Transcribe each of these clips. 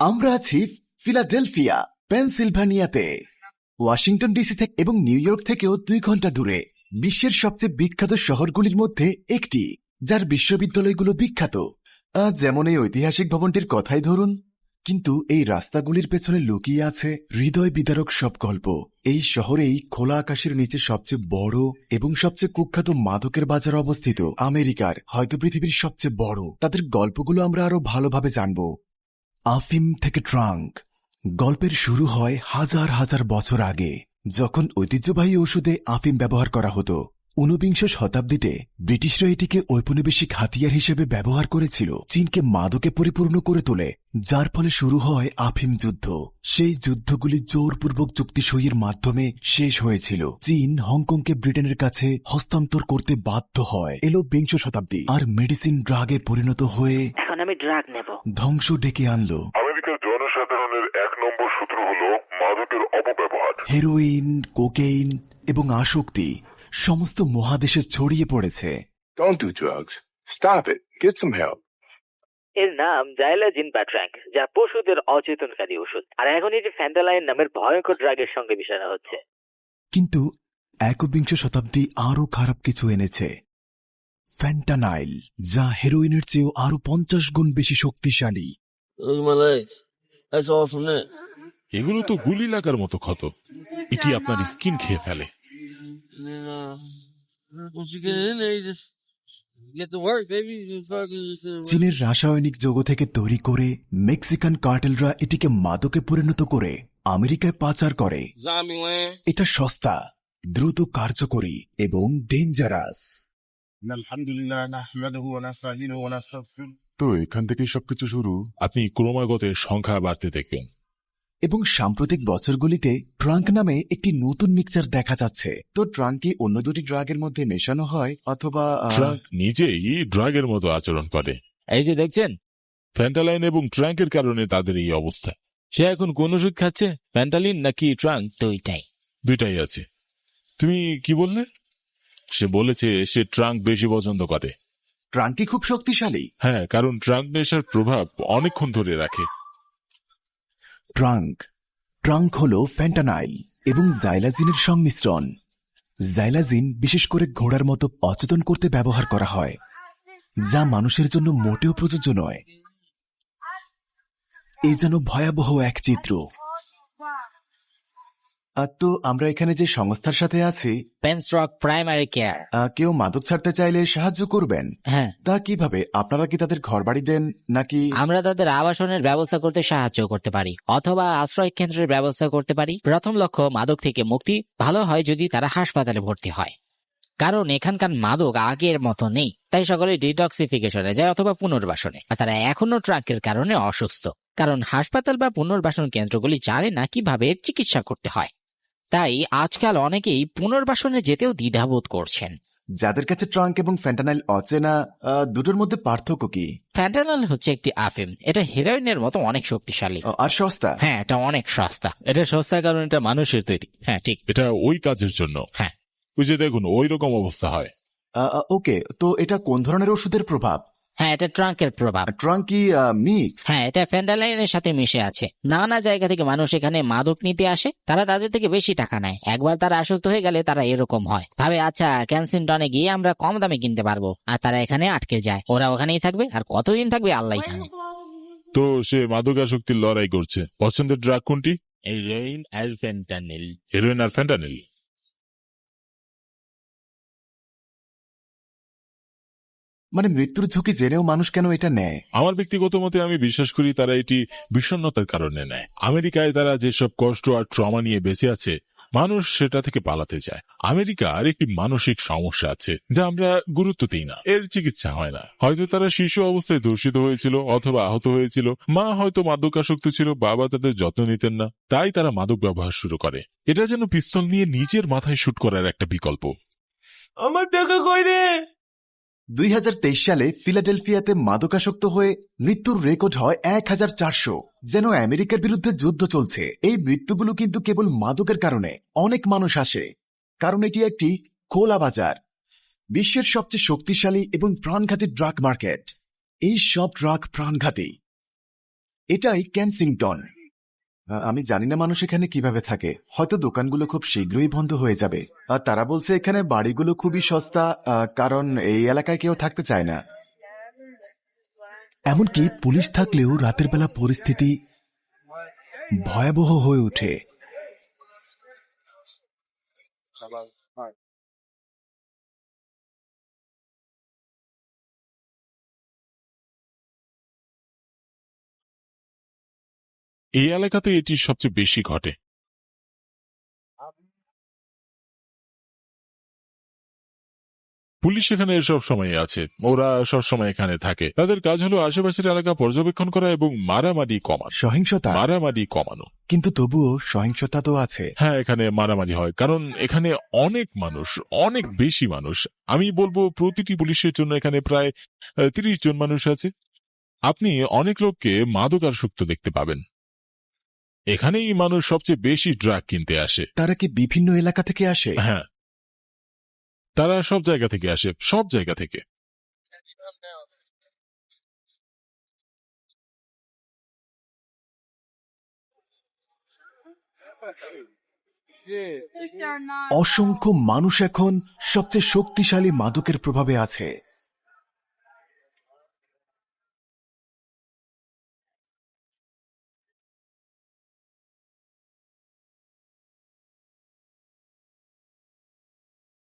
আমরা আছি Philadelphia, পেনসিলভানিয়াতে। Washington DC থেকে এবং নিউ ইয়র্ক থেকেও দুই ঘণ্টা দূরে, বিশ্বের সবচেয়ে বিখ্যাত শহরগুলির মধ্যে একটি, যার বিশ্ববিদ্যালয়গুলো বিখ্যাত। যেমন এই ঐতিহাসিক ভবনটির কথাই ধরুন। কিন্তু এই রাস্তাগুলির পেছনে লুকিয়ে আছে হৃদয় বিদারক সব গল্প। এই শহরেই খোলা আকাশের নিচে সবচেয়ে বড় এবং সবচেয়ে কুখ্যাত মাদকের বাজার অবস্থিত। আমেরিকার, হয়তো পৃথিবীর সবচেয়ে বড়। তাদের গল্পগুলো আমরা আরও ভালোভাবে জানব। আফিম থেকে ট্রাঙ্ক। গল্পের শুরু হয় হাজার হাজার বছর আগে, যখন ঐতিহ্যবাহী ওষুধে আফিম ব্যবহার করা হতো। ঊনবিংশ শতাব্দীতে ব্রিটিশরা এটিকে ঔপনিবেশিক হাতিয়ার হিসেবে ব্যবহার করেছিল। চীনকে মাদকে পরিপূর্ণ করে তোলে যার ফলে শুরু হয় আফিম যুদ্ধ। সেই যুদ্ধগুলি জোরপূর্বক চুক্তি সইয়ের মাধ্যমে শেষ হয়েছিল। চীন হংকংকে ব্রিটেনের কাছে হস্তান্তর করতে বাধ্য হয়। এলো বিংশ শতাব্দী আর মেডিসিন ড্রাগে পরিণত হয়ে এখন আমি ড্রাগ নেব। ধ্বংস ডেকে আনলো। জনসাধারণের এক নম্বর সূত্র হল মাদকের অপব্যবহার। হেরোইন কোকেইন এবং আসক্তি। সমস্ত মহাদেশে ছড়িয়ে পড়েছে Don't do drugs. Stop it. Get some help. এর নাম জাইলাজিন প্যাট্রাঙ্ক যা পশুদের অচেতনকারী ওষুধ আর এখন এটি ফ্যান্টালাইন নামের ভয়ঙ্কর ড্রাগের সঙ্গে মিশানো হচ্ছে কিন্তু একবিংশ শতাব্দী আরও খারাপ কিছু এনেছে ফ্যান্টানাইল যা হেরোইনের চেয়েও আরও পঞ্চাশ গুণ বেশি শক্তিশালী. এগুলো তো গুলি লাগার মতো ক্ষত এটি আপনার স্কিন খেয়ে ফেলে And then, uh, once you get in there, you just get to work, baby. You fucking just, uh, চীনের রাসায়নিক যৌগ থেকে তৈরি করে মেক্সিকান কার্টেলরা এটিকে মাদকে পরিণত করে আমেরিকায় পাচার করে zombie land. এটা সস্তা দ্রুত কার্যকরী এবং ডেঞ্জারাস إن الحمد لله نحمده ونستعينه ونستغفره তো এখান থেকেই সবকিছু শুরু আপনি ক্রমাগত সংখ্যা বাড়তে দেখবেন এবং সাম্প্রতিক বছরগুলিতে ট্রাঙ্ক নামে একটি নতুন মিক্সার দেখা যাচ্ছে। তো ট্রাঙ্ক কি অন্য দুটি ড্রাগের মধ্যে মেশানো হয় অথবা আহ, ট্রাঙ্ক নিজেই ড্রাগের মতো আচরণ করে। এই যে দেখছেন? ফ্যান্টালাইন এবং ট্রাঙ্কের কারণে তাদের এই অবস্থা। সে এখন কোন ওষুধ খাচ্ছে? ফ্যান্টালিন নাকি ট্রাঙ্ক? দুইটাই। দুইটাই আছে। তুমি কি বললে? সে বলেছে সে ট্রাঙ্ক বেশি পছন্দ করে। ট্রাঙ্ক কি খুব শক্তিশালী। হ্যাঁ কারণ ট্রাঙ্ক নেশার প্রভাব অনেকক্ষণ ধরে রাখে। ট্রাঙ্ক। ট্রাঙ্ক হল ফ্যান্টানাইল এবং জাইলাজিনের সংমিশ্রণ। জাইলাজিন বিশেষ করে ঘোড়ার মতো অচেতন করতে ব্যবহার করা হয়, যা মানুষের জন্য মোটেও প্রযোজ্য নয়। এ যেন ভয়াবহ এক চিত্র। আহ, তো আমরা এখানে যে সংস্থার সাথে আছি পেনস্ট্রক প্রাইমারি কেয়ার আহ, কেউ মাদক ছাড়তে চাইলে সাহায্য করবেন। হ্যাঁ। তা কীভাবে? আপনারা কি তাদের ঘর বাড়ি দেন নাকি? আমরা তাদের আবাসনের ব্যবস্থা করতে সাহায্য করতে পারি অথবা আশ্রয় কেন্দ্রের ব্যবস্থা করতে পারি। প্রথম লক্ষ্য মাদক থেকে মুক্তি। ভালো হয় যদি তারা হাসপাতালে ভর্তি হয়। কারণ এখানকার মাদক আগের মতো নেই তাই সকলে ডিটক্সিফিকেশনে যায় অথবা পুনর্বাসনে। আর তারা এখনও ট্রাঙ্কের কারণে অসুস্থ। কারণ হাসপাতাল বা পুনর্বাসন কেন্দ্রগুলি জানে না কীভাবে এর চিকিৎসা করতে হয়। তাই আজকাল অনেকেই পুনর্বাসনে যেতেও দ্বিধাবোধ করছেন। যাদের কাছে ট্রাঙ্ক এবং ফ্যান্টানাইল অচেনা আহ, দুটোর মধ্যে পার্থক্য কি? ফ্যান্টানল হচ্ছে একটি আফিম। এটা হেরোইনের মতো অনেক শক্তিশালী। আর সস্তা? হ্যাঁ এটা অনেক সস্তা। এটা সস্তা কারণ এটা মানুষের তৈরি। হ্যাঁ ঠিক। এটা ওই কাজের জন্য? হ্যাঁ। ওই যে দেখুন ওই রকম অবস্থা হয়। ওকে তো এটা কোন ধরনের ওষুধের প্রভাব? হ্যাঁ এটা ট্রাঙ্কের প্রভাব। ট্রাঙ্ক কি মিক্স হ্যাঁ এটা ফ্যান্ডালাইনের সাথে মিশে আছে। নানা জায়গা থেকে মানুষ এখানে মাদক নিতে আসে তারা তাদের থেকে বেশি টাকা নেয়। একবার তারা আসক্ত হয়ে গেলে তারা এরকম হয়। ভাবে আচ্ছা ক্যানসিনটনে গিয়ে আমরা কম দামে কিনতে পারব। আর তারা এখানে আটকে যায়। ওরা ওখানেই থাকবে আর কতদিন থাকবে আল্লাহ জানে। তো সে মাদকাসক্তির লড়াই করছে। পছন্দের ড্রাগ কোনটি? হেরোইন আর ফেন্টানিল হেরোইন আর ফ্যান্টানিল মানে মৃত্যুর ঝুঁকি জেনেও মানুষ কেন এটা নেয়? আমার ব্যক্তিগত মতে আমি বিশ্বাস করি তারা এটি বিষণ্ণতার কারণে নেয়। আমেরিকায় তারা যেসব কষ্ট আর ট্রমা নিয়ে বেঁচে আছে মানুষ সেটা থেকে পালাতে চায়। আমেরিকার একটি মানসিক সমস্যা আছে যা আমরা গুরুত্ব দিই না। এর চিকিৎসা হয় না। হয়তো তারা শিশু অবস্থায় দূষিত হয়েছিল অথবা আহত হয়েছিল। মা হয়তো মাদকাসক্ত ছিল বাবা তাদের যত্ন নিতেন না। তাই তারা মাদক ব্যবহার শুরু করে। এটা যেন পিস্তল নিয়ে নিজের মাথায় শুট করার একটা বিকল্প। আমার টাকা কই রে! দুই হাজার তেইশ সালে ফিলাডেলফিয়াতে মাদকাসক্ত হয়ে মৃত্যুর রেকর্ড হয় এক হাজার চারশো। যেন আমেরিকার বিরুদ্ধে যুদ্ধ চলছে। এই মৃত্যুগুলো কিন্তু কেবল মাদকের কারণে। অনেক মানুষ আসে। কারণ এটি একটি খোলা বাজার। বিশ্বের সবচেয়ে শক্তিশালী এবং প্রাণঘাতী ড্রাগ মার্কেট। এই সব ড্রাগ প্রাণঘাতী। এটাই ক্যানসিংটন আমি জানি না মানুষ এখানে কীভাবে থাকে। হয়তো দোকানগুলো খুব শীঘ্রই বন্ধ হয়ে যাবে। আর তারা বলছে এখানে বাড়িগুলো খুবই সস্তা কারণ এই এলাকায় কেউ থাকতে চায় না। এমনকি পুলিশ থাকলেও রাতের বেলা পরিস্থিতি ভয়াবহ হয়ে ওঠে। এই এলাকাতে এটি সবচেয়ে বেশি ঘটে। পুলিশ এখানে সব সময় আছে। ওরা সব সময় এখানে থাকে। তাদের কাজ হলো আশেপাশের এলাকা পর্যবেক্ষণ করা এবং মারামারি কমানো। সহিংসতা? মারামারি কমানো। কিন্তু তবুও সহিংসতা তো আছে। হ্যাঁ এখানে মারামারি হয়। কারণ এখানে অনেক মানুষ অনেক বেশি মানুষ। আমি বলব প্রতিটি পুলিশের জন্য এখানে প্রায় তিরিশ জন মানুষ আছে। আপনি অনেক লোককে মাদকাসক্ত দেখতে পাবেন। এখানেই মানুষ সবচেয়ে বেশি ড্রাগ কিনতে আসে। তারা কি বিভিন্ন এলাকা থেকে আসে? হ্যাঁ। তারা সব জায়গা থেকে আসে সব জায়গা থেকে। অসংখ্য মানুষ এখন সবচেয়ে শক্তিশালী মাদকের প্রভাবে আছে।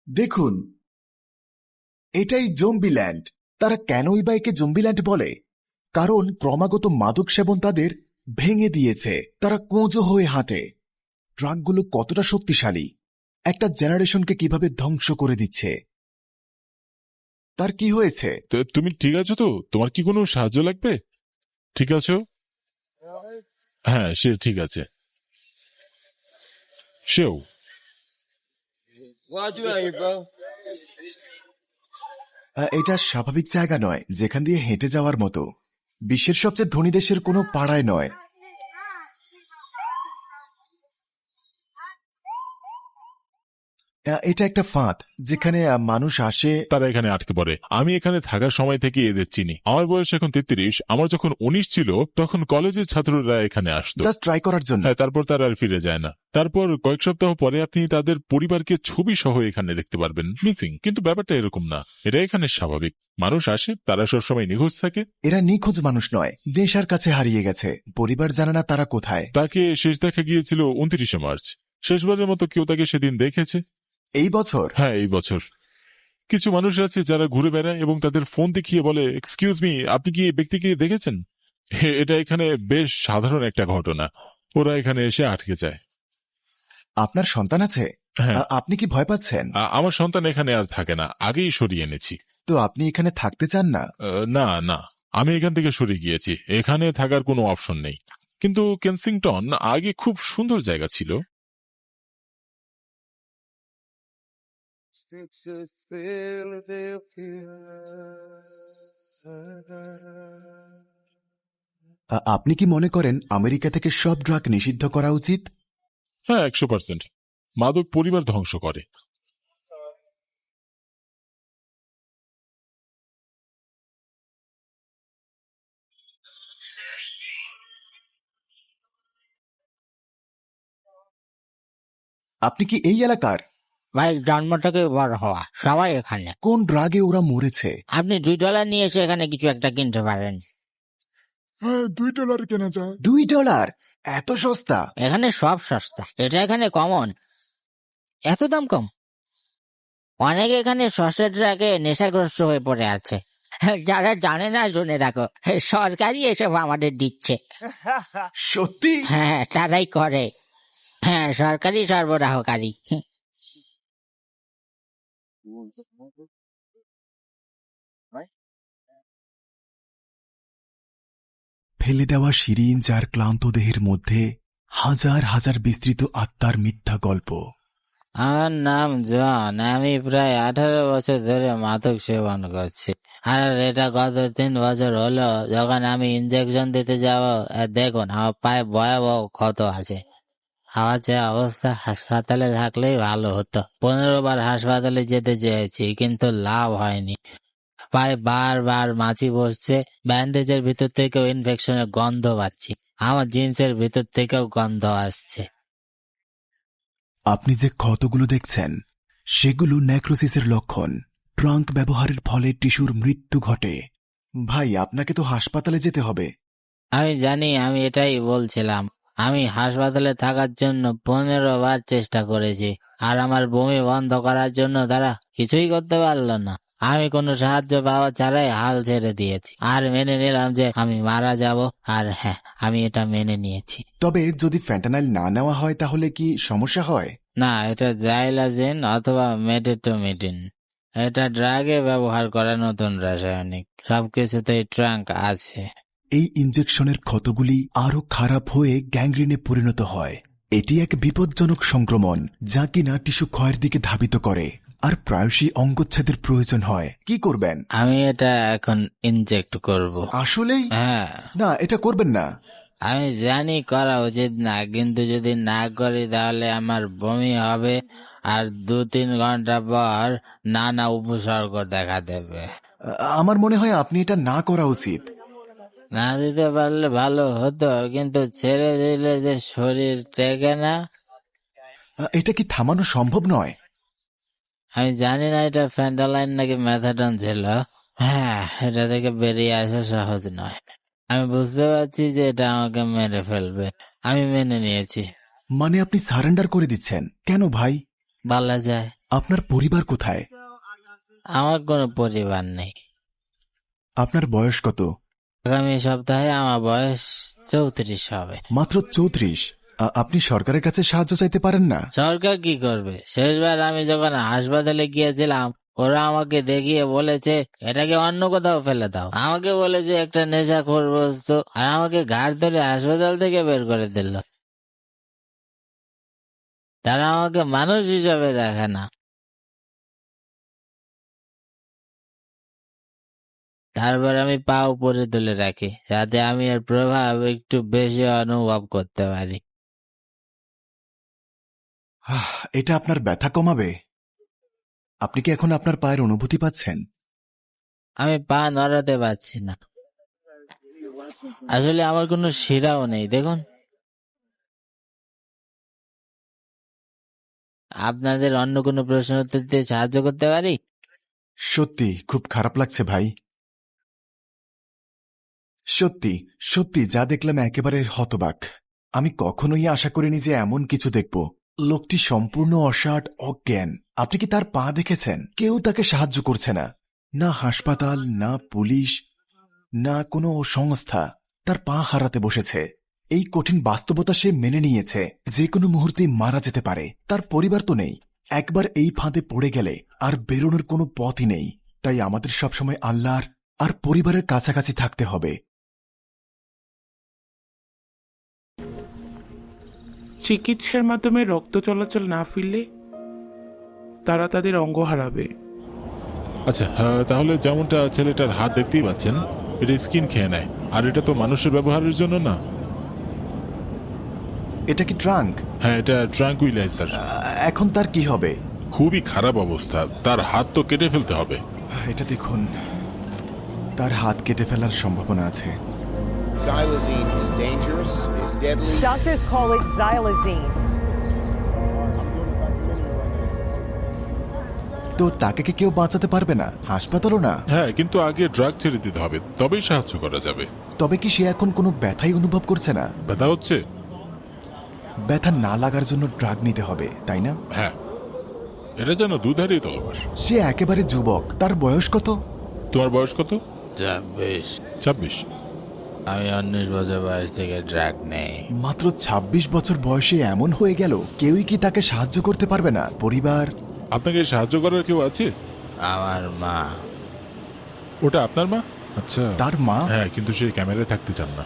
দেখুন, এটাই জম্বিল্যান্ড। তারা কেনই বা একে জম্বিল্যান্ড বলে? কারণ ক্রমাগত মাদক সেবন তাদের ভেঙে দিয়েছে। তারা কোঁজো হয়ে হাঁটে। ট্রাকগুলো কতটা শক্তিশালী? একটা জেনারেশনকে কীভাবে ধ্বংস করে দিচ্ছে? তার কি হয়েছে? তুমি ঠিক আছো তো? তোমার কি কোনো সাহায্য লাগবে? ঠিক আছো? হ্যাঁ সে ঠিক আছে। সেও এটা স্বাভাবিক জায়গা নয়, যেখান দিয়ে হেঁটে যাওয়ার মতো। বিশ্বের সবচেয়ে ধনী দেশের কোনো পাড়ায় নয়। এটা একটা ফাঁদ যেখানে মানুষ আসে। তারা এখানে আটকে পড়ে। আমি এখানে থাকার সময় থেকে এদের চিনি। আমার বয়স এখন তেত্রিশ আমার যখন উনিশ ছিল তখন কলেজের ছাত্ররা এখানে আসতো। জাস্ট ট্রাই করার জন্য। হ্যাঁ তারপর তারা আর ফিরে যায় না। তারপর কয়েক সপ্তাহ পরে আপনি তাদের পরিবারকে ছবি সহ এখানে দেখতে পারবেন। মিসিং কিন্তু ব্যাপারটা এরকম না। এটা এখানে স্বাভাবিক। মানুষ আসে তারা সবসময় নিখোঁজ থাকে। এরা নিখোঁজ মানুষ নয় নেশার কাছে হারিয়ে গেছে। পরিবার জানে না তারা কোথায়। তাকে শেষ দেখা গিয়েছিল উনত্রিশে মার্চ। শেষবারের মতো কেউ তাকে সেদিন দেখেছে। এই বছর? হ্যাঁ এই বছর। কিছু মানুষ আছে যারা ঘুরে বেড়ায় এবং তাদের ফোন দেখিয়ে বলে এক্সকিউজ মি আপনি কি এই ব্যক্তিকে দেখেছেন? এটা এখানে বেশ সাধারণ একটা ঘটনা। ওরা এখানে এসে আটকে যায়। আপনার সন্তান আছে? হ্যাঁ। আ- আপনি কি ভয় পাচ্ছেন? আ- আমার সন্তান এখানে আর থাকে না। আগেই সরিয়ে এনেছি। তো আপনি এখানে থাকতে চান না? আহ, না না। আমি এখান থেকে সরে গিয়েছি। এখানে থাকার কোনো অপশন নেই। কিন্তু কেনসিংটন আগে খুব সুন্দর জায়গা ছিল। আপনি কি মনে করেন আমেরিকা থেকে সব ড্রাগ নিষিদ্ধ করা উচিত? হ্যাঁ একশো পার্সেন্ট। মাদক পরিবার ধ্বংস করে। আপনি কি এই এলাকার? ভাই জন্ম থেকে বড় হওয়া সবাই এখানে। কোন ড্রাগে ওরা মরেছে? আপনি দুই ডলার নিয়ে এসে এখানে কিছু একটা কিনতে পারেন। দুই ডলার কেনা যায়। দুই ডলার এত সস্তা? এখানে সব সস্তা। এটা এখানে কমন এত দাম কম? অনেকে এখানে সস্তা ট্রাকে নেশাগ্রস্ত হয়ে পড়ে আছে। যারা জানে না জেনে রাখো। সরকারি এসব আমাদের দিচ্ছে। সত্যি? হ্যাঁ তারাই করে। হ্যাঁ সরকারি সরবরাহকারী। ফেলে দেওয়া শিরিন যার ক্লান্ত দেহের মধ্যে হাজার হাজার বিস্তৃত আত্মার মিথ্যা গল্প। আমার নাম জন আমি প্রায় আঠারো বছর ধরে মাদক সেবন করছি। আর এটা গত তিন বছর হলো যখন আমি ইনজেকশন দিতে যাব দেখুন আমার পায়ে ভয়াবহ ক্ষত আছে। আমার যে অবস্থা হাসপাতালে থাকলেই ভালো হতো। পনেরো বার হাসপাতালে যেতে চেয়েছি কিন্তু লাভ হয়নি। পায়ে বারবার মাছি বসছে ব্যান্ডেজের ভিতর থেকেও ইনফেকশনের গন্ধ পাচ্ছি। আমার জিন্সের ভিতর থেকেও গন্ধ আসছে। আপনি যে ক্ষতগুলো দেখছেন সেগুলো নেক্রোসিসের লক্ষণ। ট্রাঙ্ক ব্যবহারের ফলে টিস্যুর মৃত্যু ঘটে। ভাই আপনাকে তো হাসপাতালে যেতে হবে। আমি জানি আমি এটাই বলছিলাম। আমি হাসপাতালে থাকার জন্য পনেরো বার চেষ্টা করেছি আর আমার বমি বন্ধ করার জন্য তারা কিছুই করতে পারল না। আমি কোনো সাহায্য পাওয়া ছাড়াই হাল ছেড়ে দিয়েছি আর মেনে নিলাম যে আমি মারা যাব আর হ্যাঁ আমি এটা মেনে নিয়েছি। তবে যদি ফ্যান্টানাইল না নেওয়া হয় তাহলে কি সমস্যা হয়? না এটা জাইলাজিন অথবা মেডেটোমিডিন। এটা ড্রাগে ব্যবহার করা নতুন রাসায়নিক। সবকিছুতেই ট্রাঙ্ক আছে। এই ইনজেকশনের ক্ষতগুলি আরও খারাপ হয়ে গ্যাংগ্রিনে পরিণত হয়। এটি এক বিপজ্জনক সংক্রমণ যা কিনা টিস্যু ক্ষয়ের দিকে ধাবিত করে। আর প্রায়শই অঙ্গচ্ছেদের প্রয়োজন হয়। কি করবেন? আমি এটা এখন ইনজেক্ট করব। আসলেই? হ্যাঁ। না এটা করবেন না। আমি জানি করা উচিত না কিন্তু যদি না করি তাহলে আমার বমি হবে আর দু তিন ঘণ্টা পর নানা উপসর্গ দেখা দেবে। আমার মনে হয় আপনি এটা না করা উচিত। না দিতে পারলে ভালো হতো কিন্তু ছেড়ে দিলে যে শরীর টেকে না। এটা কি থামানো সম্ভব নয়? আমি জানি না এটা ফ্যান্ডালাইন নাকি ম্যাথাডন ছিল। হ্যাঁ এটা থেকে বেরিয়ে আসা সহজ নয়। আমি বুঝতে পারছি যে এটা আমাকে মেরে ফেলবে। আমি মেনে নিয়েছি। মানে আপনি সারেন্ডার করে দিচ্ছেন। কেন ভাই? বলা যায়। আপনার পরিবার কোথায়? আমার কোনো পরিবার নেই। আপনার বয়স কত? আগামী সপ্তাহে আমার বয়স চৌত্রিশ হবে। মাত্র চৌত্রিশ? আপনি সরকারের কাছে সাহায্য চাইতে পারেন না? সরকার কি করবে? শেষবার আমি যখন হাসপাতালে গিয়েছিলাম ওরা আমাকে দেখিয়ে বলেছে এটাকে অন্য কোথাও ফেলে দাও। আমাকে বলেছে একটা নেশা বস্তু। আর আমাকে ঘাট ধরে হাসপাতাল থেকে বের করে দিল। তারা আমাকে মানুষ হিসাবে দেখে না। তারপর আমি পা উপরে তুলে রাখি যাতে আমি এর প্রভাব একটু বেশি অনুভব করতে পারি। আহ, এটা আপনার ব্যথা কমাবে? আপনি কি এখন আপনার পায়ের অনুভূতি পাচ্ছেন? আমি পা নড়াতে পারছি না। আসলে আমার কোনো শিরাও নেই দেখুন। আপনাদের অন্য কোনো প্রশ্ন উত্তর দিয়ে সাহায্য করতে পারি? সত্যি খুব খারাপ লাগছে ভাই। সত্যি সত্যি, যা দেখলাম একেবারে হতবাক। আমি কখনোই আশা করিনি যে এমন কিছু দেখব। লোকটি সম্পূর্ণ অসাট, অজ্ঞান। আপনি কি তার পা দেখেছেন? কেউ তাকে সাহায্য করছে না। না হাসপাতাল, না পুলিশ, না কোনো সংস্থা। তার পা হারাতে বসেছে। এই কঠিন বাস্তবতা সে মেনে নিয়েছে। যে কোনো মুহূর্তে মারা যেতে পারে। তার পরিবার তো নেই। একবার এই ফাঁদে পড়ে গেলে আর বেরোনোর কোনো পথই নেই। তাই আমাদের সবসময় আল্লাহর আর পরিবারের কাছাকাছি থাকতে হবে। চিকিৎসার মাধ্যমে রক্ত চলাচল না ফিরলে তারা তাদের অঙ্গ হারাবে। আচ্ছা হ্যাঁ, তাহলে যেমনটা ছেলেটার হাত দেখতেই পাচ্ছেন এটা স্কিন খেয়ে নেয়। আর এটা তো মানুষের ব্যবহারের জন্য না। এটা কি ট্রাঙ্ক? হ্যাঁ এটা ট্রাঙ্কুইলাইজার। এখন তার কি হবে? খুবই খারাপ অবস্থা। তার হাত তো কেটে ফেলতে হবে। এটা দেখুন তার হাত কেটে ফেলার সম্ভাবনা আছে। Xylazine is dangerous, is deadly. Doctors call it xylazine. তো তাকে কি কেউ বাঁচাতে পারবে না? হাসপাতালও না? হ্যাঁ কিন্তু আগে ড্রাগ ছেড়ে দিতে হবে তবেই সাহায্য করা যাবে। তবে কি সে এখন কোনো ব্যথাই অনুভব করছে না? ব্যথা হচ্ছে? ব্যথা না লাগার জন্য ড্রাগ নিতে হবে তাই না? হ্যাঁ। এটা যেন দুধারই তলবার। সে একেবারে যুবক তার বয়স কত? তোমার বয়স কত? ছাব্বিশ। ছাব্বিশ। আমি উনিশ বছর বয়স থেকে ড্রাগ নেই। মাত্র ২৬ বছর বয়সে এমন হয়ে গেল কেউই কি তাকে সাহায্য করতে পারবে না? পরিবার? আপনাকে সাহায্য করার কেউ আছে? আমার মা। ওটা আপনার মা? আচ্ছা। তার মা? হ্যাঁ কিন্তু সে ক্যামেরায় থাকতে চান না।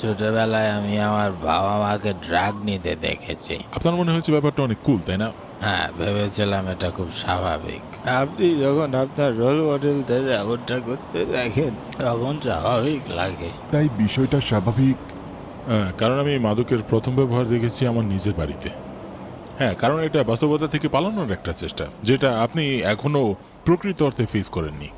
ছোটবেলায় আমি আমার বাবা মাকে ড্রাগ নিতে দেখেছি। আপনার মনে হচ্ছে ব্যাপারটা অনেক কুল তাই না? হ্যাঁ ভেবেছিলাম এটা খুব স্বাভাবিক। আপনি যখন আপনার রোল মডেলদের এমনটা করতে দেখেন তখন স্বাভাবিক লাগে। তাই বিষয়টা স্বাভাবিক। হ্যাঁ কারণ আমি মাদকের প্রথম ব্যবহার দেখেছি আমার নিজের বাড়িতে। হ্যাঁ কারণ এটা বাস্তবতা থেকে পালানোর একটা চেষ্টা যেটা আপনি এখনও প্রকৃত অর্থে ফেস করেননি।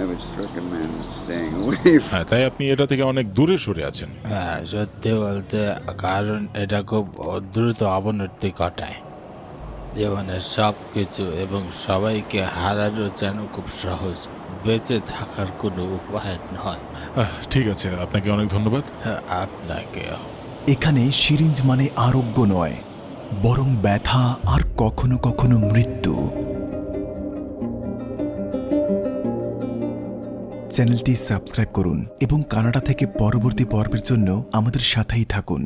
I would recommend staying away হ্যাঁ তাই আপনি এটা থেকে অনেক দূরে সরে আছেন। হ্যাঁ সত্যি বলতে কারণ এটা খুব দ্রুত অবনতি ঘটায়। জীবনের সব কিছু এবং সবাইকে হারানো যেন খুব সহজ বেঁচে থাকার কোনো উপায় নয়। আহ, ঠিক আছে আপনাকে অনেক ধন্যবাদ। হ্যাঁ, আপনাকে এখানে সিরিঞ্জ মানে আরোগ্য নয় বরং ব্যথা আর কখনো কখনো মৃত্যু। চ্যানেলটি সাবস্ক্রাইব করুন এবং কানাডা থেকে পরবর্তী পর্বের জন্য আমাদের সাথেই থাকুন।